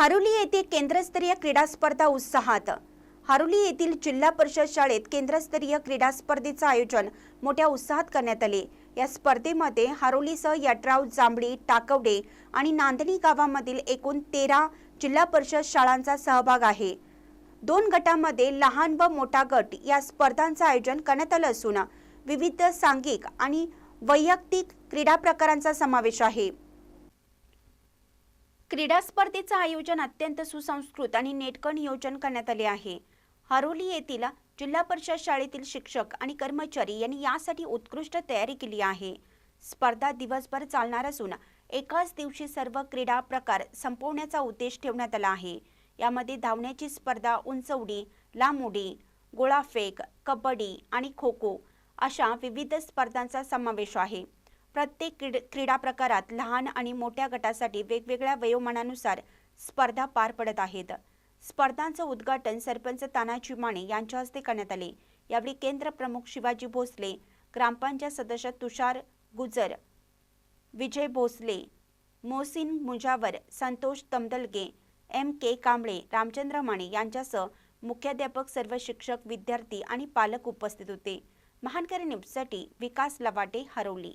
हारोली येथे केंद्रस्तरीय क्रीडा स्पर्धा उत्साहात. हारोली येथील जिल्हा परिषद शाळेत केंद्रस्तरीय क्रीडा स्पर्धेचं आयोजन मोठ्या उत्साहात करण्यात आले. या स्पर्धेमध्ये हारोलीसह यटराव जांभळी टाकवडे आणि नांदणी गावामधील एकूण तेरा जिल्हा परिषद शाळांचा सहभाग आहे. दोन गटामध्ये लहान व मोठा गट या स्पर्धांचं आयोजन करण्यात आलं असून विविध सांघिक आणि वैयक्तिक क्रीडा प्रकारांचा समावेश आहे. क्रीडा स्पर्धेचं आयोजन अत्यंत सुसंस्कृत आणि नेटकं नियोजन करण्यात आले आहे. हरोली येथील जिल्हा परिषद शाळेतील शिक्षक आणि कर्मचारी यांनी यासाठी उत्कृष्ट तयारी केली आहे. स्पर्धा दिवसभर चालणार असून एकाच दिवशी सर्व क्रीडा प्रकार संपवण्याचा उद्देश ठेवण्यात आला आहे. यामध्ये धावण्याची स्पर्धा उंच उडी लांब उडी गोळाफेक कबड्डी आणि खो खो अशा विविध स्पर्धांचा समावेश आहे. प्रत्येक क्रीड क्रीडा प्रकारात लहान आणि मोठ्या गटासाठी वेगवेगळ्या वयोमानानुसार स्पर्धा पार पडत आहेत. स्पर्धांचं उद्घाटन सरपंच तानाजी माने यांच्या हस्ते करण्यात आले. यावेळी केंद्र प्रमुख शिवाजी भोसले ग्रामपंचायत सदस्य तुषार गुजर विजय भोसले मोहसिन मुजावर संतोष तमदलगे एम के कांबळे रामचंद्र माने यांच्यासह मुख्याध्यापक सर्व शिक्षक विद्यार्थी आणि पालक उपस्थित होते. महानकरी न्यूजसाठी विकास लवाटे हरवली.